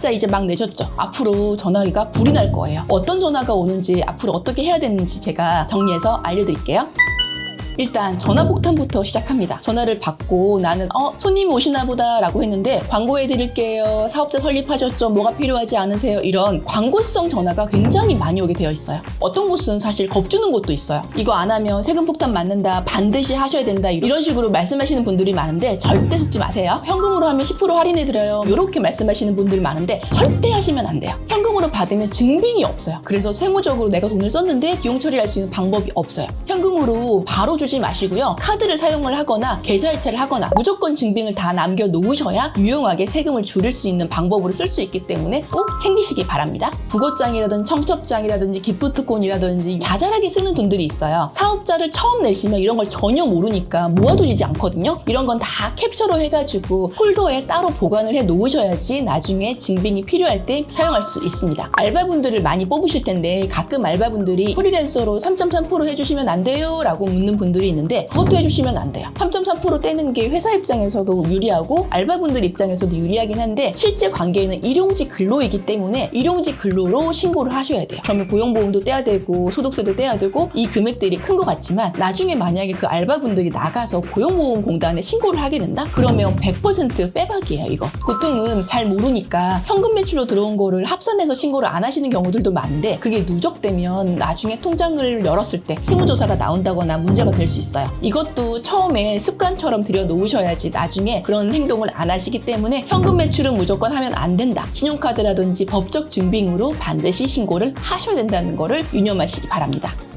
계약자 이제 막 내셨죠. 앞으로 전화기가 불이 날 거예요. 어떤 전화가 오는지 앞으로 어떻게 해야 되는지 제가 정리해서 알려드릴게요. 일단 전화 폭탄부터 시작합니다. 전화를 받고 나는 어 손님이 오시나 보다 라고 했는데 광고해 드릴게요. 사업자 설립하셨죠? 뭐가 필요하지 않으세요? 이런 광고성 전화가 굉장히 많이 오게 되어 있어요. 어떤 곳은 사실 겁주는 곳도 있어요. 이거 안 하면 세금 폭탄 맞는다. 반드시 하셔야 된다. 이런 식으로 말씀하시는 분들이 많은데 절대 속지 마세요. 현금으로 하면 10% 할인해 드려요. 이렇게 말씀하시는 분들이 많은데 절대 하시면 안 돼요. 현금으로 받으면 증빙이 없어요. 그래서 세무적으로 내가 돈을 썼는데 비용 처리할 수 있는 방법이 없어요. 현금으로 바로 주지 마시고요. 카드를 사용을 하거나 계좌 이체를 하거나 무조건 증빙을 다 남겨 놓으셔야 유용하게 세금을 줄일 수 있는 방법으로 쓸 수 있기 때문에 꼭 챙기시기 바랍니다. 부고장이라든지 청첩장이라든지 기프트콘이라든지 자잘하게 쓰는 돈들이 있어요. 사업자를 처음 내시면 이런 걸 전혀 모르니까 모아두지 않거든요. 이런 건 다 캡처로 해가지고 폴더에 따로 보관을 해 놓으셔야지 나중에 증빙이 필요할 때 사용할 수 있습니다. 알바분들을 많이 뽑으실 텐데 가끔 알바분들이 프리랜서로 3.3% 해주시면 안 돼요? 라고 묻는 분들이 있는데 그것도 해주시면 안 돼요. 3.3% 떼는 게 회사 입장에서도 유리하고 알바분들 입장에서도 유리하긴 한데 실제 관계는 일용직 근로이기 때문에 일용직 근로로 신고를 하셔야 돼요. 그러면 고용보험도 떼야 되고 소득세도 떼야 되고 이 금액들이 큰 것 같지만 나중에 만약에 그 알바분들이 나가서 고용보험공단에 신고를 하게 된다? 그러면 100% 빼박이에요 이거. 보통은 잘 모르니까 현금 매출로 들어온 거를 합산해서 신고를 안 하시는 경우들도 많은데 그게 누적되면 나중에 통장을 열었을 때 세무조사가 나온다거나 문제가 될 수 있어요. 이것도 처음에 습관처럼 들여놓으셔야지 나중에 그런 행동을 안 하시기 때문에 현금 매출은 무조건 하면 안 된다. 신용카드라든지 법적 증빙으로 반드시 신고를 하셔야 된다는 거를 유념하시기 바랍니다.